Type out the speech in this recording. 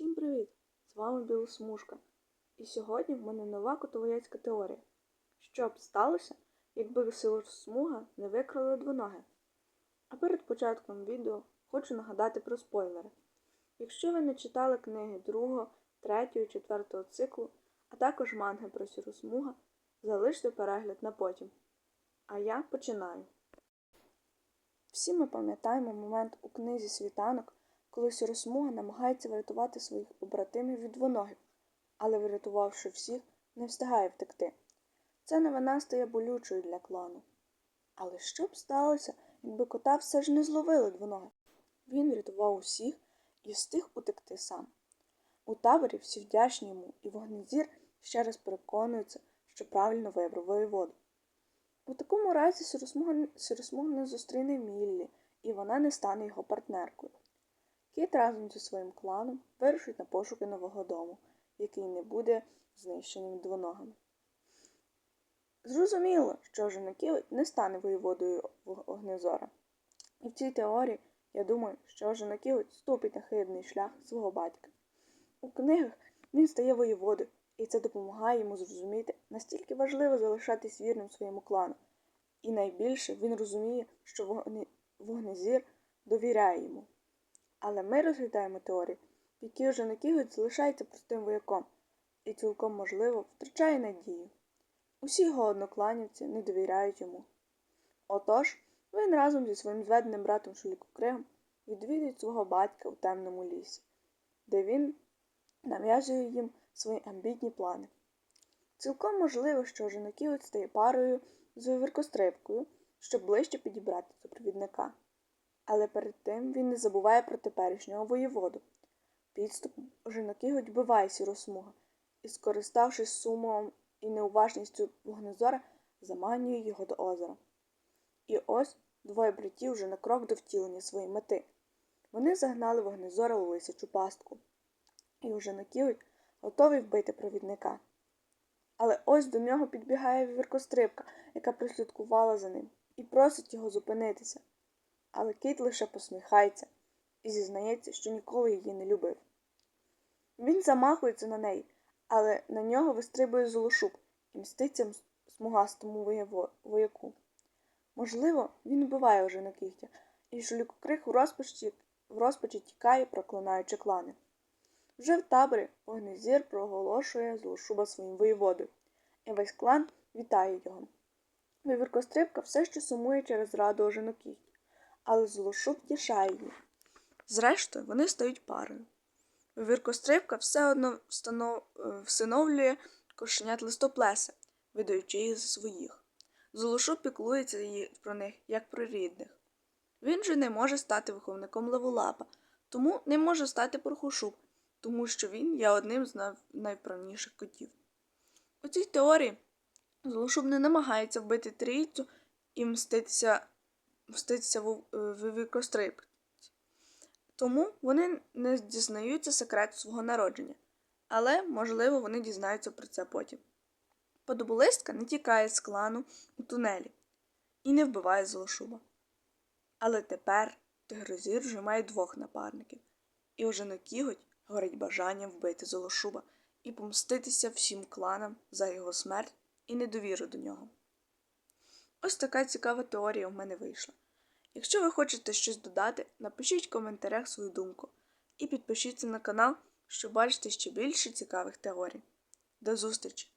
Всім привіт! З вами Білосмужка. І сьогодні в мене нова котовояцька теорія. Що б сталося, якби силосмуга не викрали двоноги? А перед початком відео хочу нагадати про спойлери. Якщо ви не читали книги 2, 3, 4 циклу, а також манги про сіросмуга, залиште перегляд на потім. А я починаю. Всі ми пам'ятаємо момент у книзі Світанок, коли сіросмуга намагається врятувати своїх побратимів від двоногів, але, врятувавши всіх, не встигає втекти. Ця новина стає болючою для клану. Але що б сталося, якби кота все ж не зловили двоноги? Він врятував усіх і встиг утекти сам. У таборі всі вдячні йому, і вогнезір ще раз переконується, що правильно вибрав воєводу. У такому разі сіросмуга не зустріне Міллі, і вона не стане його партнеркою. Кіт разом зі своїм кланом вирушить на пошуки нового дому, який не буде знищеним двоногами. Зрозуміло, що Женеківець не стане воєводою Огнезора. І в цій теорії я думаю, що Женеківець ступить на хибний шлях свого батька. У книгах він стає воєводою, і це допомагає йому зрозуміти, настільки важливо залишатись вірним своєму клану. І найбільше він розуміє, що вогнезір довіряє йому. Але ми розглядаємо теорію, в якій вже Накігуть залишається простим вояком і цілком можливо втрачає надію. Усі його однокланівці не довіряють йому. Отож, він разом зі своїм зведеним братом Шулікокригом відвідують свого батька у темному лісі, де він нав'язує їм свої амбітні плани. Цілком можливо, що Женоківець стає парою з віркострибкою, щоб ближче підібрати до провідника. Але перед тим він не забуває про теперішнього воєводу. Підступ Женокіготь вбиває сіросмуга і, скориставшись сумом і неуважністю вогнезора, заманює його до озера. І ось двоє братів вже на крок до втілення своєї мети. Вони загнали вогнезора у лисячу пастку, і уже наківить готовий вбити провідника. Але ось до нього підбігає віркострибка, яка прослідкувала за ним, і просить його зупинитися. Але кіт лише посміхається і зізнається, що ніколи її не любив. Він замахується на неї, але на нього вистрибує золошуб і мститься смугастому вояку. Можливо, він вбиває вже на кігтя, і шулікокрих у розпачі, в розпачі тікає, проклинаючи клани. Вже в таборі Огнезір проголошує золошуба своїм воєводою, і весь клан вітає його. Вивіркострибка все ще сумує через раду ожинокігтя, але золошуб тішає її. Зрештою, вони стають парою. Вивіркострибка все одно встанов... всиновлює кошенят листоплеса, видаючи їх за своїх. Золошуб піклується про них, як про рідних. Він же не може стати виховником леволапа, тому не може стати порхушуб, тому що він є одним з найправніших котів. У цій теорії Золошуб не намагається вбити трійцю і мститися мститися в вивікострибці. Тому вони не дізнаються секрету свого народження, але, можливо, вони дізнаються про це потім. Подоболистка не тікає з клану у тунелі і не вбиває Золошуба. Але тепер Тигрозір вже має двох напарників, і уже на кіготь горить бажанням вбити Золошуба і помститися всім кланам за його смерть і недовіру до нього. Ось така цікава теорія в мене вийшла. Якщо ви хочете щось додати, напишіть в коментарях свою думку і підпишіться на канал, щоб бачити ще більше цікавих теорій. До зустрічі!